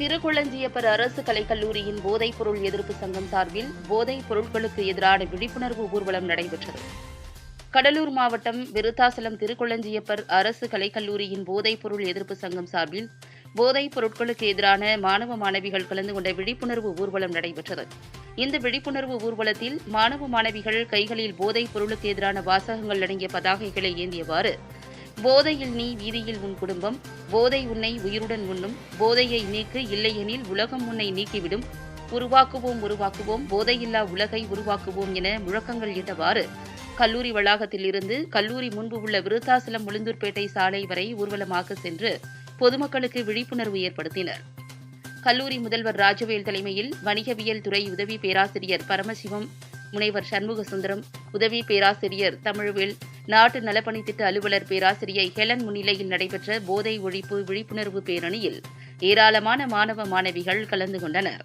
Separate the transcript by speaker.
Speaker 1: திருக்குளஞ்சியப்பர் அரசு கலைக்கல்லூரியின் போதைப் பொருள் எதிர்ப்பு சங்கம் சார்பில் போதைப் பொருட்களுக்கு எதிரான விழிப்புணர்வு ஊர்வலம் நடைபெற்றது. கடலூர் மாவட்டம் விருத்தாசலம் திருக்குளஞ்சியப்பர் அரசு கலைக்கல்லூரியின் போதைப் பொருள் எதிர்ப்பு சங்கம் சார்பில் போதைப் பொருட்களுக்கு எதிரான மாணவ மாணவிகள் கலந்து கொண்ட விழிப்புணர்வு ஊர்வலம் நடைபெற்றது. இந்த விழிப்புணர்வு ஊர்வலத்தில் மாணவ மாணவிகள் கைகளில் போதைப் பொருளுக்கு எதிரான வாசகங்கள் அடங்கிய பதாகைகளை ஏந்தியவாறு போதையில் நீ வீதியில் உன் குடும்பம் போதை உன்னை உயிருடன் உண்ணும் போதையை நீக்கு இல்லையெனில் உலகம் உன்னை நீக்கிவிடும். உருவாக்குவோம் உருவாக்குவோம் போதையில்லா உலகை உருவாக்குவோம் என முழக்கங்கள் இட்டவாறு கல்லூரி வளாகத்தில் இருந்து கல்லூரி முன்பு உள்ள விருத்தாசலம் உளுந்தூர்பேட்டை சாலை வரை ஊர்வலமாக சென்று பொதுமக்களுக்கு விழிப்புணர்வு ஏற்படுத்தினர். கல்லூரி முதல்வர் ராஜவேல் தலைமையில் வணிகவியல் துறை உதவி பேராசிரியர் பரமசிவம் முனைவர் சண்முக சுந்தரம் உதவி பேராசிரியர் தமிழ்வேல் நாட்டு நலப்பணி திட்ட அலுவலர் பேராசிரியை ஹெலன் முன்னிலையில் நடைபெற்ற போதை ஒழிப்பு விழிப்புணர்வு பேரணியில் ஏராளமான மாணவ மாணவிகள் கலந்து கொண்டனர்.